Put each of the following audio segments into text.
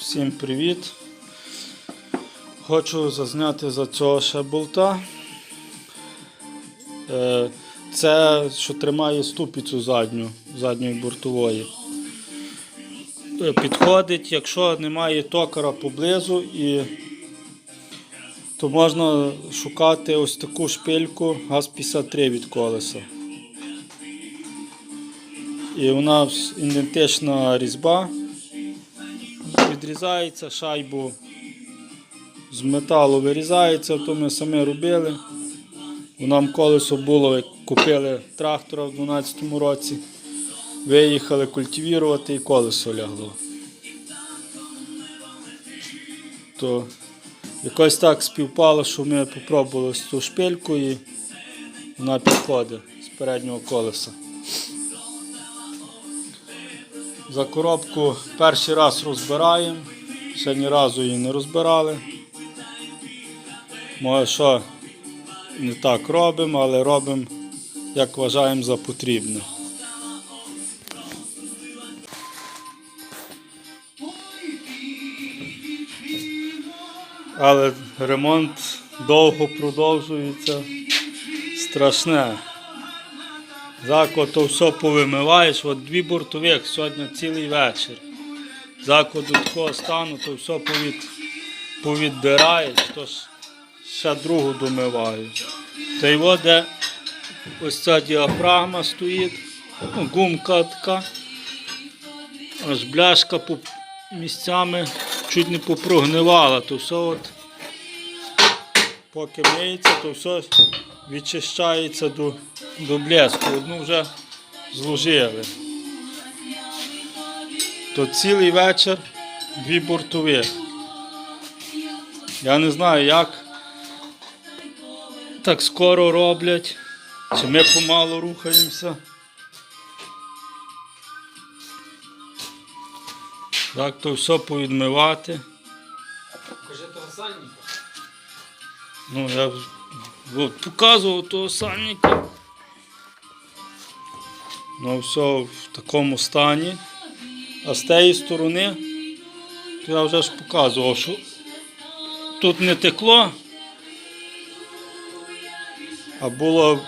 Всім привіт. Хочу зазняти за цього ще болта. Е, Це, що тримає ступицю задню, задньої бортової. Е, Підходить, якщо немає токара поблизу, і, то можна шукати ось таку шпильку ГАЗ-53 від колеса. І вона ідентична різьба. Відрізається шайбу з металу вирізається, то ми самі робили. Нам колесо було, купили трактора в 2012 році. Виїхали культивірувати і колесо лягло. То якось так співпало, що ми спробували ту шпильку і вона підходить з переднього колеса. За коробку перший раз розбираємо, ще ні разу її не розбирали. Може, що не так робимо, але робимо, як вважаємо за потрібне. Але ремонт довго продовжується. Страшне. Зако то все повимиваєш, от дві бортових сьогодні цілий вечір. Зако до такого стану, то все повід, повідбираєш, то ще другу домиваю. Та й от де ось ця діафрагма стоїть, ну, гумка така, аж бляшка по місцями чуть не попрогнивала, то все от поки миється, то все відчищається до, до блеску. Одну вже зложили. То цілий вечір дві бортові. Я не знаю, як так скоро роблять, чи ми помалу рухаємося. Так, то все повідмивати. Покажи того сальника. Ну, я от, показував того сальника. Ну, все в такому стані. А з тієї сторони, то я вже ж показував, що тут не текло, а було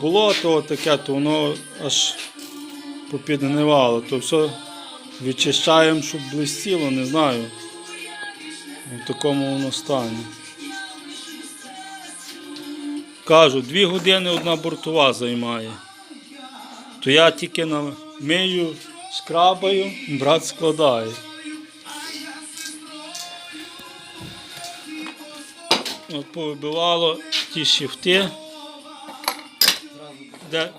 болото таке, то воно аж попідгнивало. То все відчищаємо, щоб блистіло, не знаю. В такому воно стані. Кажу, дві години одна бортова займає. То я тільки на мию, скрабаю, брат складає. От повибивало ті шифти, де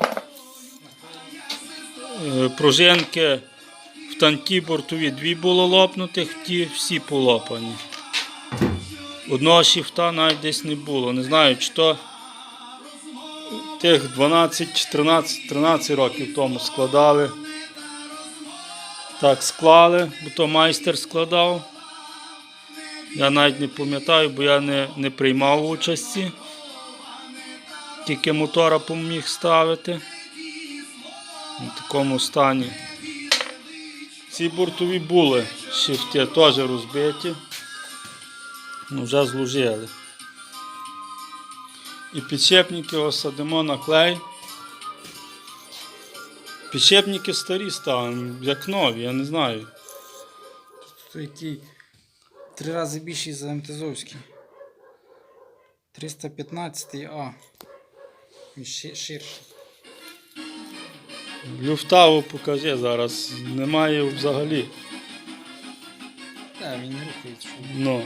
е, пружинки в танкі бортові дві було лопнутих, ті всі полопані. Одного шифта навіть десь не було. Не знаю, чи то тих 12, 14, 13 років тому складали. Так склали, бо то майстер складав. Я навіть не пам'ятаю, бо я не, не приймав участі. Тільки мотора поміг ставити. В такому стані. Ці бортові були шифти теж розбиті. Ну, вже зложили. І підшипники осадимо на клей. Підшипники старі ставимо, як нові, я не знаю. Який три рази більший за МТЗовський. 315 А. Він ши- ширший. Люфтаву покажи зараз. Немає взагалі. Так, він не рухається. Ну.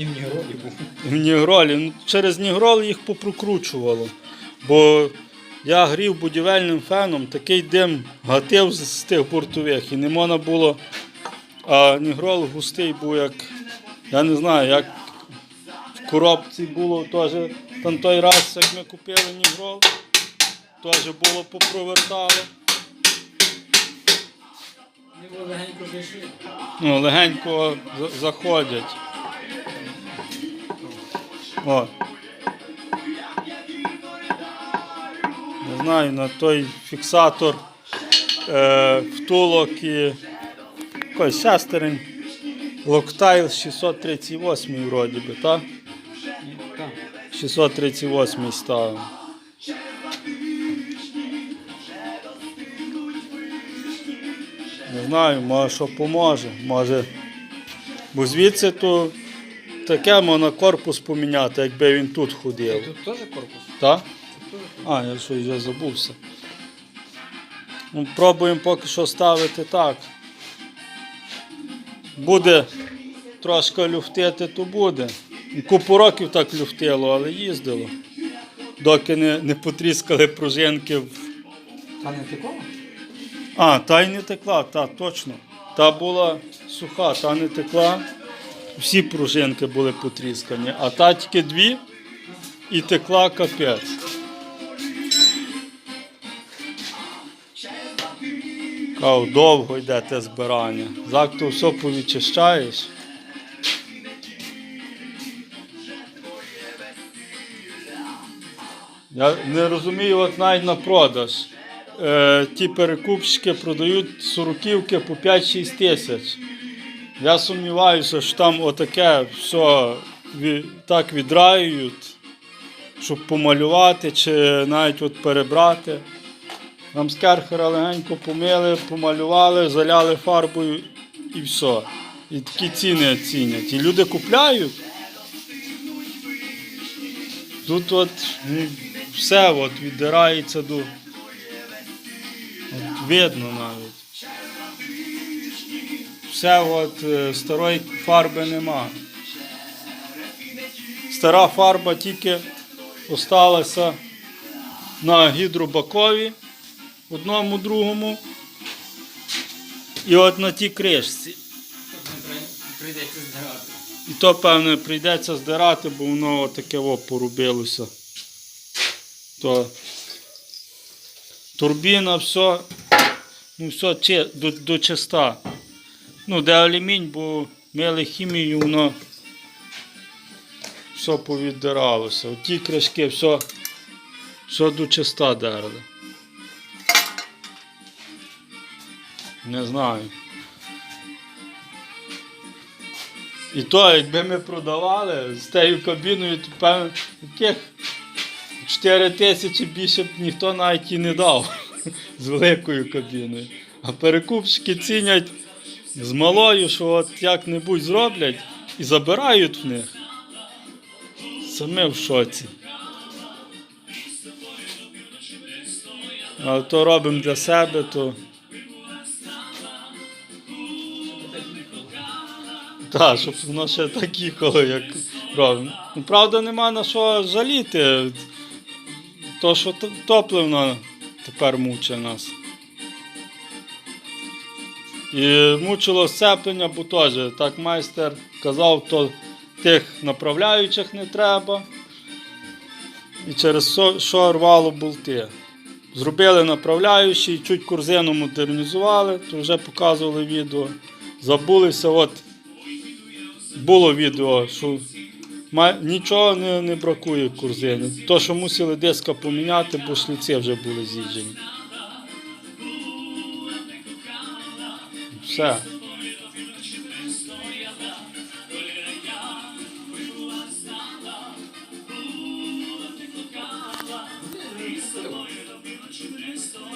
І в Нігролі був. В Нігролі. Ну, через Нігрол їх попрокручувало. Бо я грів будівельним феном, такий дим гатив з, з тих бортових і не можна було. А Нігрол густий був як. Я не знаю, як в коробці було теж. Там той раз, як ми купили Нігрол, теж було попровертало. Легенько. Ну, легенько заходять. О. Не знаю, на той фіксатор е, втулок і якийсь шестерень. Локтайл 638 вроді би, так? Так. 638 ставимо. Не знаю, може що поможе. Може. Бо звідси то таке можна корпус поміняти, якби він тут ходив. тут теж корпус. Так? А, я що вже забувся. Ну, пробуємо поки що ставити так. Буде трошки люфтити, то буде. Купу років так люфтило, але їздило. Доки не, не потріскали пружинки. в- Та не такого? А, та й не текла, та, точно. Та була суха, та не текла. Всі пружинки були потріскані, а та тільки дві і текла капець. Кав, довго йде те збирання. Зак то все повідчищаєш. Я не розумію, от навіть на продаж. Е, ті перекупщики продають сороківки по 5-6 тисяч. Я сумніваюся, що там отаке все так відраюють, щоб помалювати чи навіть от перебрати. Нам з керхера легенько помили, помалювали, заляли фарбою і все. І такі ціни цінять. І люди купляють. Тут от ну, все от віддирається до. От видно навіть. Все от е, старої фарби нема. Стара фарба тільки осталася на гідробакові, одному другому. І от на тій кришці. Прийдеться здирати. І то, певне, прийдеться здирати, бо воно таке о, порубилося. То турбіна, все, ну, все до, до чиста. Ну, де алюмінь, бо мили хімію, воно все повіддиралося. Оті кришки, все, все до чиста дерли. Не знаю. І то, якби ми продавали з тією кабіною, то певно, яких 4 тисячі більше б ніхто навіть і не дав з великою кабіною. А перекупщики цінять з малою, що от як-небудь зроблять і забирають в них. Саме в шоці. А то робимо для себе, то. Так, щоб воно ще так їхало, як робимо. Ну, правда, нема на що жаліти. То, що топливно тепер мучить нас. І мучило сцеплення, бо теж, так майстер казав, то тих направляючих не треба. І через що, рвало болти. Зробили направляючий, чуть корзину модернізували, то вже показували відео. Забулися, от було відео, що нічого не, не бракує в корзині. То, що мусили диска поміняти, бо шліці вже були з'їджені. Все.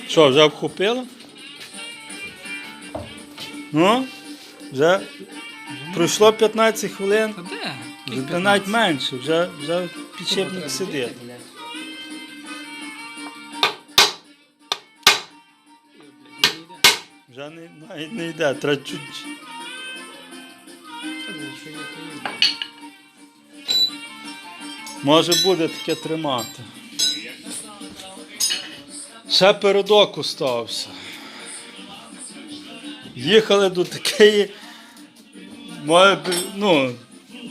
Що, вже обхопила? Ну, вже пройшло 15 хвилин. Навіть менше, вже, вже підшипник сидить. Не, навіть не йде, треба чуть. Може буде таке тримати. Ще передок остався. Їхали до такої. Ну,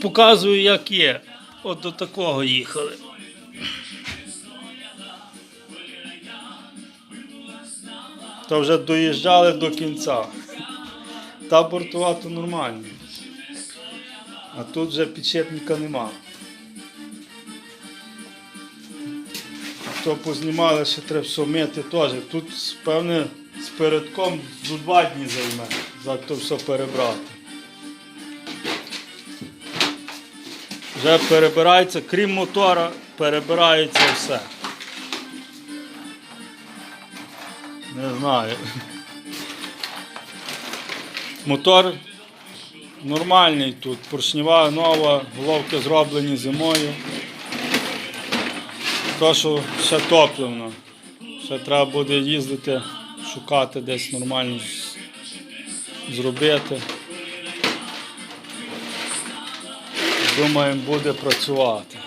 показую, як є. От до такого їхали. То вже доїжджали до кінця. Та бортова то нормально. А тут вже підшипника нема. То познімали, ще треба все мити теж. Тут, певне, з передком до два дні займе, за то все перебрати. Вже перебирається, крім мотора, перебирається все. Не знаю. Мотор нормальний тут, поршнева нова, головки зроблені зимою. То, що ще топливно. Ще треба буде їздити, шукати десь нормально зробити. Думаємо, буде працювати.